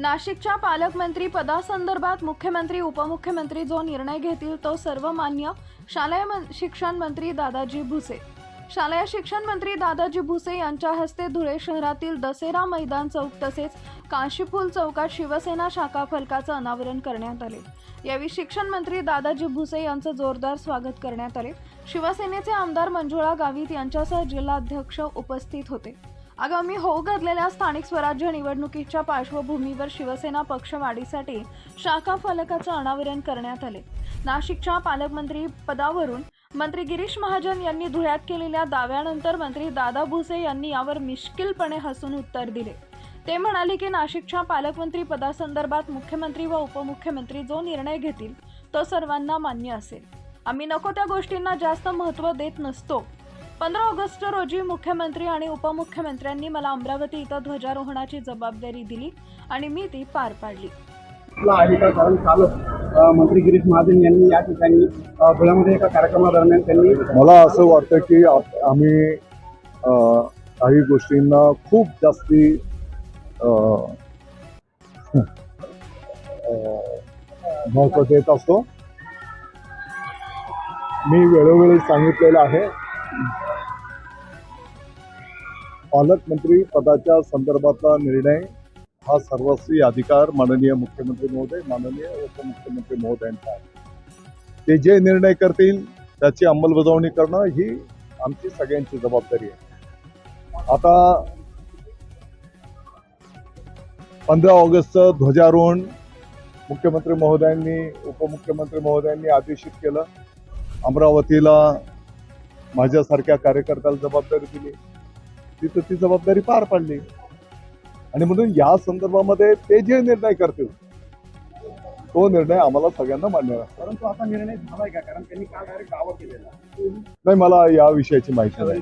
नाशिकच्या पालकमंत्री पदासंदर्भात मुख्यमंत्री उपमुख्यमंत्री जो निर्णय घेतील तो सर्वमान्य शालेय मन- शिक्षण मंत्री दादाजी भुसे. शालेय शिक्षण मंत्री दादाजी भुसे यांच्या हस्ते धुळे शहरातील दसेरा मैदान चौक तसेच काशीफूल चौकात शिवसेना शाखा फलकाचं अनावरण करण्यात आले. यावेळी शिक्षण मंत्री दादाजी भुसे यांचं जोरदार स्वागत करण्यात आले. शिवसेनेचे आमदार मंजुळा गावित यांच्यासह जिल्हाध्यक्ष उपस्थित होते. आगामी होऊ घातलेल्या स्थानिक स्वराज्य निवडणुकीच्या पार्श्वभूमीवर शिवसेना पक्षवाढीसाठी शाखा फलकाचं अनावरण करण्यात आले. नाशिकच्या पालकमंत्री पदावरून मंत्री गिरीश महाजन यांनी धुळ्यात केलेल्या दाव्यानंतर मंत्री दादा भुसे यांनी यावर मिश्किलपणे हसून उत्तर दिले. ते म्हणाले की नाशिकच्या पालकमंत्री पदासंदर्भात मुख्यमंत्री व उपमुख्यमंत्री जो निर्णय घेतील तो सर्वांना मान्य असेल. आम्ही नको त्या गोष्टींना जास्त महत्त्व देत नसतो. पंधरा ऑगस्ट रोजी मुख्यमंत्री आणि उपमुख्यमंत्र्यांनी मला अमरावती इथं ध्वजारोहणाची जबाबदारी दिली आणि मी ती पार पाडली. कारण मंत्री गिरीश महाजन यांनी या ठिकाणी धुळ्यामध्ये एका कार्यक्रमादरम्यान त्यांनी मला असं वाटतं की आप- आम्ही काही गोष्टींना खूप जास्ती महत्त्व देत असतो. मी वेळोवेळी सांगितलेलं आहे. पालकमंत्री पदाच्या संदर्भातला निर्णय हा सर्वस्वी अधिकार माननीय मुख्यमंत्री महोदय माननीय उपमुख्यमंत्री महोदयांचा आहे. ते जे निर्णय करतील त्याची अंमलबजावणी करणं ही आमची सगळ्यांची जबाबदारी आहे. आता पंधरा ऑगस्टचं ध्वजारोहण मुख्यमंत्री महोदयांनी उपमुख्यमंत्री महोदयांनी आदेशित केलं. अमरावतीला माझ्यासारख्या कार्यकर्त्याला जबाबदारी दिली. तिथं ती जबाबदारी पार पाडली. आणि म्हणून या संदर्भामध्ये ते जे निर्णय करतील तो निर्णय आम्हाला सगळ्यांना मान्य आहे. परंतु आता निर्णय झालाय का? कारण त्यांनी काल डायरेक्ट दावा केलेला. नाही मला या विषयाची माहिती नाही.